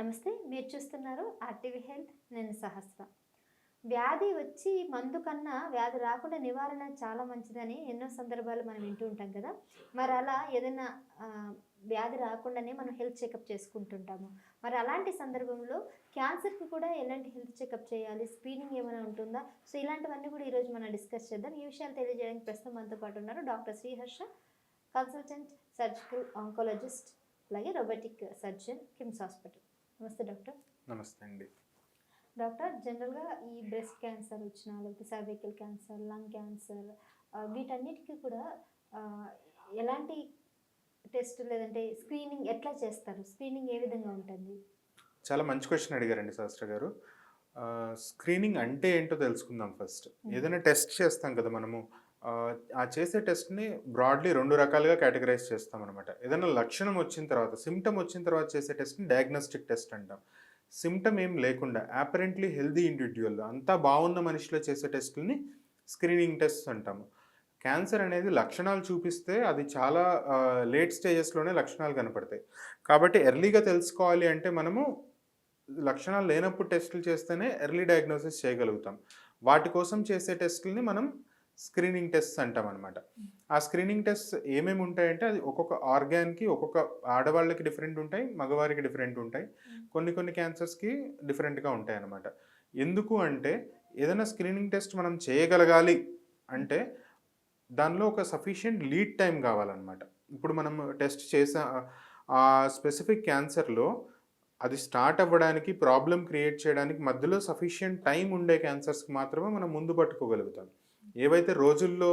నమస్తే మీరు చూస్తున్నారు ఆర్టీవీ హెల్త్ నేను సహస్ర. వ్యాధి వచ్చి మందు కన్నా వ్యాధి రాకుండా నివారణ చాలా మంచిదని ఎన్నో సందర్భాలు మనం వింటూ ఉంటాం కదా. మరి అలా ఏదైనా వ్యాధి రాకుండానే మనం హెల్త్ చెకప్ చేసుకుంటుంటాము. మరి అలాంటి సందర్భంలో క్యాన్సర్కి కూడా ఎలాంటి హెల్త్ చెకప్ చేయాలి? స్క్రీనింగ్ ఏమైనా ఉంటుందా? సో ఇలాంటివన్నీ కూడా ఈరోజు మనం డిస్కస్ చేద్దాం. ఈ విషయాలు తెలియజేయడానికి ప్రస్తుతం మనతో పాటు ఉన్నారు doctor Sriharsha consultant surgical oncologist అలాగే రోబోటిక్ సర్జన్ కిమ్స్ హాస్పిటల్. నమస్తే డాక్టర్. నమస్తే అండి. డాక్టర్ జనరల్గా ఈ బ్రెస్ట్ క్యాన్సర్ వచ్చిన లేకపోతే సర్వైకల్ క్యాన్సర్ లంగ్ క్యాన్సర్ వీటన్నిటికీ కూడా ఎలాంటి టెస్ట్ లేదంటే స్క్రీనింగ్ ఎట్లా చేస్తారు? స్క్రీనింగ్ ఏ విధంగా ఉంటుంది? చాలా మంచి క్వశ్చన్ అడిగారండి శాస్త్ర గారు. స్క్రీనింగ్ అంటే ఏంటో తెలుసుకుందాం ఫస్ట్. ఏదైనా టెస్ట్ చేస్తాం కదా మనము. ఆ, చేసే టెస్ట్ని బ్రాడ్లీ రెండు రకాలుగా కేటగరైజ్ చేస్తాం అనమాట ఏదైనా లక్షణం వచ్చిన తర్వాత సిమ్టమ్ వచ్చిన తర్వాత చేసే టెస్ట్ని డయాగ్నోస్టిక్ టెస్ట్ అంటాం. సిమ్టమ్ ఏం లేకుండా అపరెంట్లీ హెల్దీ ఇండివిజువల్ అంతా బాగున్న మనిషిలో చేసే టెస్టులని స్క్రీనింగ్ టెస్ట్ అంటాము. క్యాన్సర్ అనేది లక్షణాలు చూపిస్తే అది చాలా లేట్ స్టేజెస్లోనే లక్షణాలు కనపడతాయి. కాబట్టి ఎర్లీగా తెలుసుకోవాలి అంటే మనము లక్షణాలు లేనప్పుడు టెస్టులు చేస్తేనే ఎర్లీ డయాగ్నోసిస్ చేయగలుగుతాం. వాటి కోసం చేసే టెస్టులని మనం స్క్రీనింగ్ టెస్ట్ అంటాం అనమాట ఆ స్క్రీనింగ్ టెస్ట్ ఏమేమి ఉంటాయంటే అది ఒక్కొక్క ఆర్గాన్కి ఒక్కొక్క ఆడవాళ్ళకి డిఫరెంట్ ఉంటాయి మగవారికి డిఫరెంట్ ఉంటాయి. కొన్ని కొన్ని క్యాన్సర్స్కి డిఫరెంట్గా ఉంటాయి అన్నమాట. ఎందుకు అంటే ఏదైనా స్క్రీనింగ్ టెస్ట్ మనం చేయగలగాలి అంటే దానిలో ఒక సఫిషియెంట్ లీడ్ టైం కావాలన్నమాట. ఇప్పుడు మనం టెస్ట్ చేసా ఆ స్పెసిఫిక్ క్యాన్సర్లో అది స్టార్ట్ అవ్వడానికి ప్రాబ్లం క్రియేట్ చేయడానికి మధ్యలో సఫిషియెంట్ టైం ఉండే క్యాన్సర్స్కి మాత్రమే మనం ముందు పట్టుకోగలుగుతాం. ఏవైతే రోజుల్లో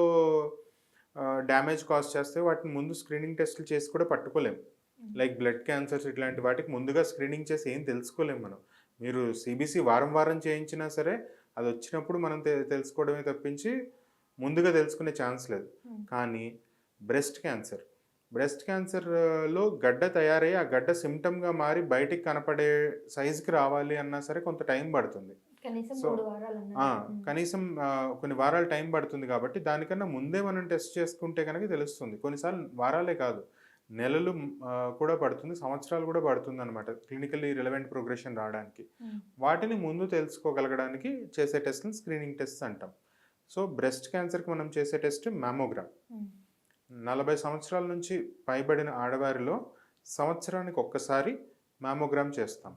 డ్యామేజ్ కాజ్ చేస్తే వాటిని ముందు స్క్రీనింగ్ టెస్టులు చేసి కూడా పట్టుకోలేం. లైక్ బ్లడ్ క్యాన్సర్స్ ఇట్లాంటి వాటికి ముందుగా స్క్రీనింగ్ చేసి ఏం తెలుసుకోలేం మనం. మీరు సిబిసి వారం వారం చేయించినా సరే అది వచ్చినప్పుడు మనం తెలుసుకోవడమే తప్పించి ముందుగా తెలుసుకునే ఛాన్స్ లేదు. కానీ బ్రెస్ట్ క్యాన్సర్. బ్రెస్ట్ క్యాన్సర్లో గడ్డ తయారయ్యి ఆ గడ్డ సిమ్టమ్గా మారి బయటికి కనపడే సైజుకి రావాలి అన్నా సరే కొంత టైం పడుతుంది. కనీసం కొన్ని వారాలు టైం పడుతుంది కాబట్టి దానికన్నా ముందే మనం టెస్ట్ చేసుకుంటే కనుక తెలుస్తుంది. కొన్నిసార్లు వారాలే కాదు నెలలు కూడా పడుతుంది సంవత్సరాలు కూడా పడుతుంది అనమాట క్లినికల్లీ రిలవెంట్ ప్రోగ్రెషన్ రావడానికి. వాటిని ముందు తెలుసుకోగలగడానికి చేసే టెస్ట్ని స్క్రీనింగ్ టెస్ట్ అంటాం. సో బ్రెస్ట్ క్యాన్సర్కి మనం చేసే టెస్ట్ మ్యామోగ్రామ్. నలభై సంవత్సరాల నుంచి పైబడిన ఆడవారిలో సంవత్సరానికి ఒక్కసారి మ్యామోగ్రామ్ చేస్తాం.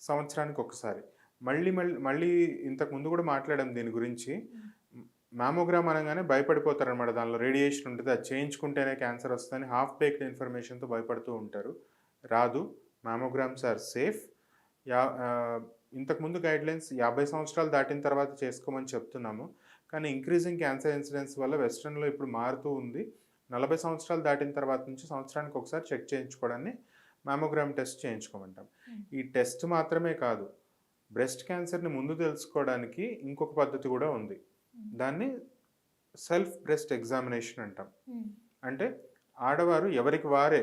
సంవత్సరానికి ఒక్కసారి. మళ్ళీ మళ్ళీ మళ్ళీ ఇంతకు ముందు కూడా మాట్లాడాం దీని గురించి. మ్యామోగ్రామ్ అనగానే భయపడిపోతారు అనమాట దానిలో రేడియేషన్ ఉంటుంది. అది చేయించుకుంటేనే క్యాన్సర్ వస్తుందని హాఫ్ బేక్డ్ ఇన్ఫర్మేషన్తో భయపడుతూ ఉంటారు. రాదు. Mammograms are safe. యా ఇంతకుముందు గైడ్లైన్స్ యాభై సంవత్సరాలు దాటిన తర్వాత చేసుకోమని చెప్తున్నాము. కానీ ఇంక్రీజింగ్ క్యాన్సర్ ఇన్సిడెన్స్ వల్ల వెస్ట్రన్లో ఇప్పుడు మారుతూ ఉంది. నలభై సంవత్సరాలు దాటిన తర్వాత నుంచి సంవత్సరానికి ఒకసారి చెక్ చేయించుకోవడాన్ని మ్యామోగ్రామ్ టెస్ట్ చేయించుకోమంటాం. ఈ టెస్ట్ మాత్రమే కాదు బ్రెస్ట్ క్యాన్సర్ని ముందు తెలుసుకోవడానికి ఇంకొక పద్ధతి కూడా ఉంది దాన్ని సెల్ఫ్ బ్రెస్ట్ ఎగ్జామినేషన్ అంటాం. అంటే ఆడవారు ఎవరికి వారే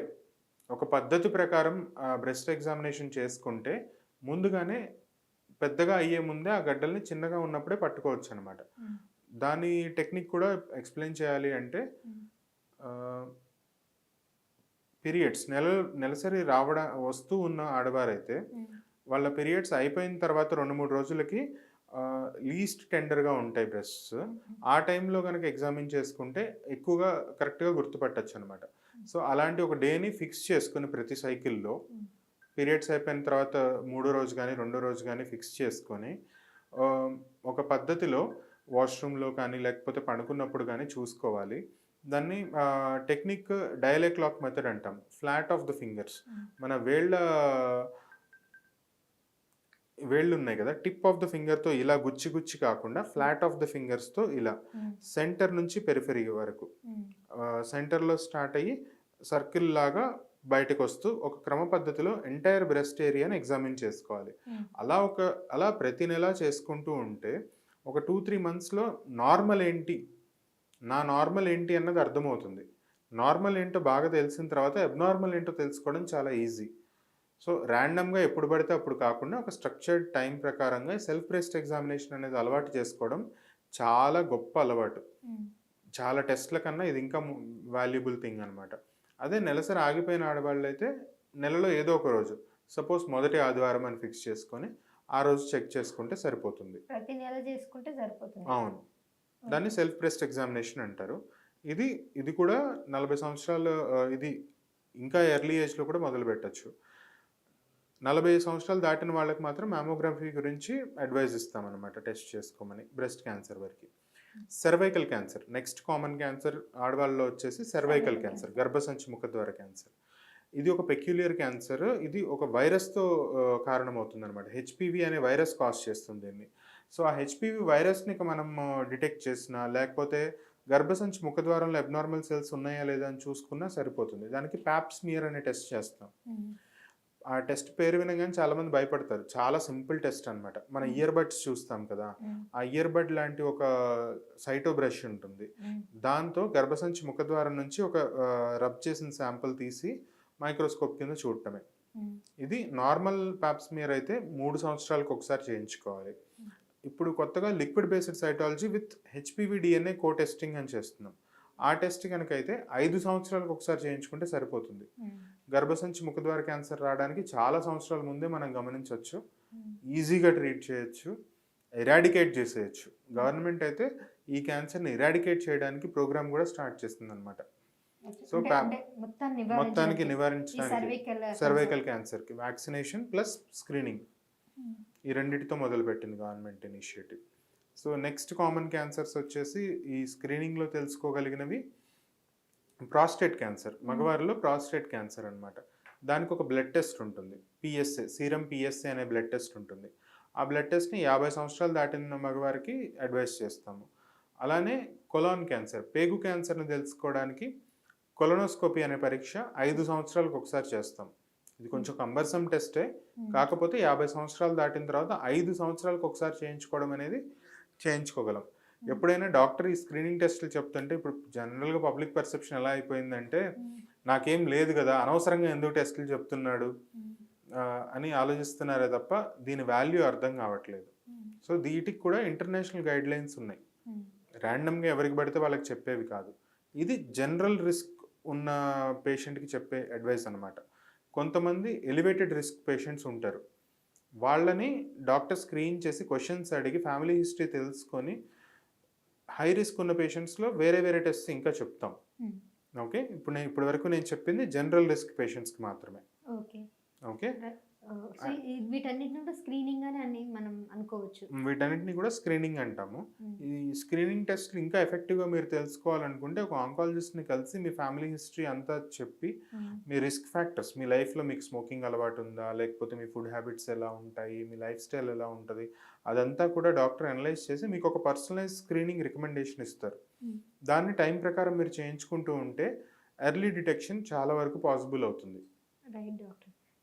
ఒక పద్ధతి ప్రకారం బ్రెస్ట్ ఎగ్జామినేషన్ చేసుకుంటే ముందుగానే పెద్దగా అయ్యే ముందే ఆ గడ్డల్ని చిన్నగా ఉన్నప్పుడే పట్టుకోవచ్చు అనమాట. దాని టెక్నిక్ కూడా ఎక్స్ప్లెయిన్ చేయాలి అంటే. పీరియడ్స్ నెల నెలసరి రావడం వస్తూ ఉన్న ఆడవారైతే. వాళ్ళ పీరియడ్స్ అయిపోయిన తర్వాత రెండు మూడు రోజులకి లీస్ట్ టెండర్గా ఉంటాయి బ్రెస్ట్స్ ఆ టైంలో కనుక ఎగ్జామిన్ చేసుకుంటే ఎక్కువగా కరెక్ట్గా గుర్తుపట్టచ్చు అనమాట సో అలాంటి ఒక డేని ఫిక్స్ చేసుకుని ప్రతి సైకిల్లో. పీరియడ్స్ అయిపోయిన తర్వాత మూడో రోజు కానీ రెండో రోజు కానీ ఫిక్స్ చేసుకొని ఒక పద్ధతిలో వాష్రూమ్లో కానీ లేకపోతే పడుకున్నప్పుడు కానీ చూసుకోవాలి. దాన్ని టెక్నిక్ డయలే క్లాక్ మెథడ్ అంటాం. Flat of the fingers. మన వేళ్ళ వేళ్ళు ఉన్నాయి కదా టిప్ ఆఫ్ ద ఫింగర్తో ఇలా గుచ్చి గుచ్చి కాకుండా ఫ్లాట్ ఆఫ్ ద ఫింగర్స్తో ఇలా. సెంటర్ నుంచి పెరిఫెరీ వరకు. సెంటర్లో స్టార్ట్ అయ్యి సర్కిల్ లాగా బయటకు వస్తూ ఒక క్రమ పద్ధతిలో ఎంటైర్ బ్రెస్ట్ ఏరియాని ఎగ్జామిన్ చేసుకోవాలి. అలా ఒక అలా ప్రతి నెల చేసుకుంటూ ఉంటే ఒక టూ త్రీ మంత్స్లో నార్మల్ ఏంటి నా నార్మల్ ఏంటి అన్నది అర్థమవుతుంది నార్మల్ ఏంటో బాగా తెలిసిన తర్వాత అబ్నార్మల్ ఏంటో తెలుసుకోవడం చాలా ఈజీ సో ర్యాండమ్గా ఎప్పుడు పడితే అప్పుడు కాకుండా ఒక స్ట్రక్చర్డ్ టైం ప్రకారంగా సెల్ఫ్ బ్రెస్ట్ ఎగ్జామినేషన్ అనేది అలవాటు చేసుకోవడం చాలా గొప్ప అలవాటు. చాలా టెస్ట్ల కన్నా ఇది ఇంకా వాల్యుబుల్ థింగ్ అనమాట అదే నెలసరి ఆగిపోయిన ఆడవాళ్ళు అయితే నెలలో ఏదో ఒక రోజు సపోజ్ మొదటి ఆదివారం అని ఫిక్స్ చేసుకొని ఆ రోజు చెక్ చేసుకుంటే సరిపోతుంది. ప్రతి నెల చేసుకుంటే సరిపోతుంది. అవును. దాన్ని సెల్ఫ్ బ్రెస్ట్ ఎగ్జామినేషన్ అంటారు. ఇది ఇది కూడా నలభై సంవత్సరాలు ఇది ఇంకా ఎర్లీ ఏజ్లో కూడా మొదలు పెట్టచ్చు నలభై సంవత్సరాలు దాటిన వాళ్ళకి మాత్రం మ్యామోగ్రఫీ గురించి అడ్వైజ్ ఇస్తామన్నమాట టెస్ట్ చేసుకోమని బ్రెస్ట్ క్యాన్సర్ వరకు. Cervical cancer next common cancer ఆడవాళ్ళలో వచ్చేసి సర్వైకల్ క్యాన్సర్ గర్భసంచి ముఖద్వార క్యాన్సర్ ఇది ఒక పెక్యులియర్ క్యాన్సర్ ఇది ఒక వైరస్తో కారణమవుతుంది అనమాట హెచ్పివి అనే వైరస్ కాజ్ చేస్తుంది దీన్ని. సో ఆ హెచ్పివి వైరస్ని మనం డిటెక్ట్ చేసినా లేకపోతే గర్భసంచి ముఖద్వారంలో అబ్నార్మల్ సెల్స్ ఉన్నాయా లేదా అని చూసుకున్నా సరిపోతుంది. దానికి ప్యాప్స్మియర్ అనే టెస్ట్ చేస్తాం. ఉమ్. ఆ టెస్ట్ పేరు వినగానే చాలా మంది భయపడతారు. చాలా సింపుల్ టెస్ట్ అన్నమాట. మన ఇయర్ బడ్స్ చూస్తాం కదా. ఆ ఇయర్ బడ్ లాంటి ఒక సైటో బ్రష్ ఉంటుంది. దాంతో గర్భసంచి ముఖద్వారం నుంచి ఒక రబ్ చేసిన శాంపుల్ తీసి మైక్రోస్కోప్ కింద చూడటమే. ఇది నార్మల్ ప్యాప్స్మియర్ అయితే మూడు సంవత్సరాలకు ఒకసారి చేయించుకోవాలి. ఇప్పుడు కొత్తగా liquid based cytology with HPV DNA co testing అని చేస్తున్నాం. ఆ టెస్ట్ కనుక అయితే ఐదు సంవత్సరాలకు ఒకసారి చేయించుకుంటే సరిపోతుంది. గర్భసంచి ముఖద్వార క్యాన్సర్ రావడానికి చాలా సంవత్సరాల ముందే మనం గమనించవచ్చు. ఉమ్. ఈజీగా ట్రీట్ చేయొచ్చు. ఎరాడికేట్ చేసేయచ్చు. గవర్నమెంట్ అయితే ఈ క్యాన్సర్ని ఎరాడికేట్ చేయడానికి ప్రోగ్రామ్ కూడా స్టార్ట్ చేస్తుంది అనమాట సో మొత్తానికి నివారించడానికి సర్వైకల్ క్యాన్సర్కి వ్యాక్సినేషన్ ప్లస్ స్క్రీనింగ్. ఈ రెండింటితో మొదలుపెట్టింది government initiative. So next common cancers వచ్చేసి ఈ స్క్రీనింగ్లో తెలుసుకోగలిగినవి ప్రాస్టేట్ క్యాన్సర్ మగవారిలో ప్రాస్టేట్ క్యాన్సర్ అన్నమాట. దానికి ఒక బ్లడ్ టెస్ట్ ఉంటుంది. పిఎస్ఏ సీరం పిఎస్ఏ అనే బ్లడ్ టెస్ట్ ఉంటుంది. ఆ బ్లడ్ టెస్ట్ని యాభై సంవత్సరాలు దాటిన మగవారికి అడ్వైస్ చేస్తాము. అలానే కొలాన్ క్యాన్సర్ పేగు క్యాన్సర్ని తెలుసుకోవడానికి కొలనోస్కోపీ అనే పరీక్ష ఐదు సంవత్సరాలకు ఒకసారి చేస్తాం. ఇది కొంచెం కంబర్సమ్ టెస్టే ఉమ్. కాకపోతే యాభై సంవత్సరాలు దాటిన తర్వాత ఐదు సంవత్సరాలకు ఒకసారి చేయించుకోవడం అనేది చేయించుకోగలం. ఎప్పుడైనా డాక్టర్ ఈ స్క్రీనింగ్ టెస్టులు చెప్తుంటే ఇప్పుడు జనరల్గా పబ్లిక్ పర్సెప్షన్ ఎలా అయిపోయిందంటే ఉమ్. నాకేం లేదు కదా అనవసరంగా ఎందుకు టెస్టులు చెప్తున్నాడు. ఆ, అని ఆలోచిస్తున్నారే తప్ప దీని వాల్యూ అర్థం కావట్లేదు. సో వీటికి కూడా ఇంటర్నేషనల్ గైడ్ లైన్స్ ఉన్నాయి. ర్యాండమ్గా ఎవరికి పడితే వాళ్ళకి చెప్పేవి కాదు ఇది జనరల్ రిస్క్ ఉన్న పేషెంట్కి చెప్పే అడ్వైస్ అనమాట కొంతమంది ఎలివేటెడ్ రిస్క్ పేషెంట్స్ ఉంటారు వాళ్ళని డాక్టర్ స్క్రీన్ చేసి క్వశ్చన్స్ అడిగి ఫ్యామిలీ హిస్టరీ తెలుసుకొని హై రిస్క్ ఉన్న పేషెంట్స్లో వేరే వేరే టెస్ట్ ఇంకా చెప్తాం. ఉమ్. ఓకే? ఇప్పుడు నేను ఇప్పటి వరకు నేను చెప్పింది జనరల్ రిస్క్ పేషెంట్స్కి మాత్రమే. ఓకే. ఓకే? సో కూడా స్క్రీనింగ్ అని మనం అనుకోవచ్చు. వీటన్నిటిని కూడా స్క్రీనింగ్ అంటాము. ఈ స్క్రీనింగ్ టెస్ట్లు ఇంకా ఎఫెక్టివ్గా మీరు తెలుసుకోవాలనుకుంటే ఒక ఆంకాలజిస్ట్ని కలిసి మీ ఫ్యామిలీ హిస్టరీ అంతా చెప్పి. మీ రిస్క్ ఫ్యాక్టర్స్ మీ లైఫ్లో మీకు స్మోకింగ్ అలవాటు ఉందా? లేకపోతే మీ ఫుడ్ హ్యాబిట్స్ ఎలా ఉంటాయి? మీ లైఫ్ స్టైల్ ఎలా ఉంటుంది? అదంతా కూడా డాక్టర్ అనలైజ్ చేసి మీకు ఒక పర్సనలైజ్ స్క్రీనింగ్ రికమెండేషన్ ఇస్తారు. దాన్ని టైం ప్రకారం మీరు చేయించుకుంటూ ఉంటే ఎర్లీ డిటెక్షన్ చాలా వరకు పాసిబుల్ అవుతుంది. Right doctor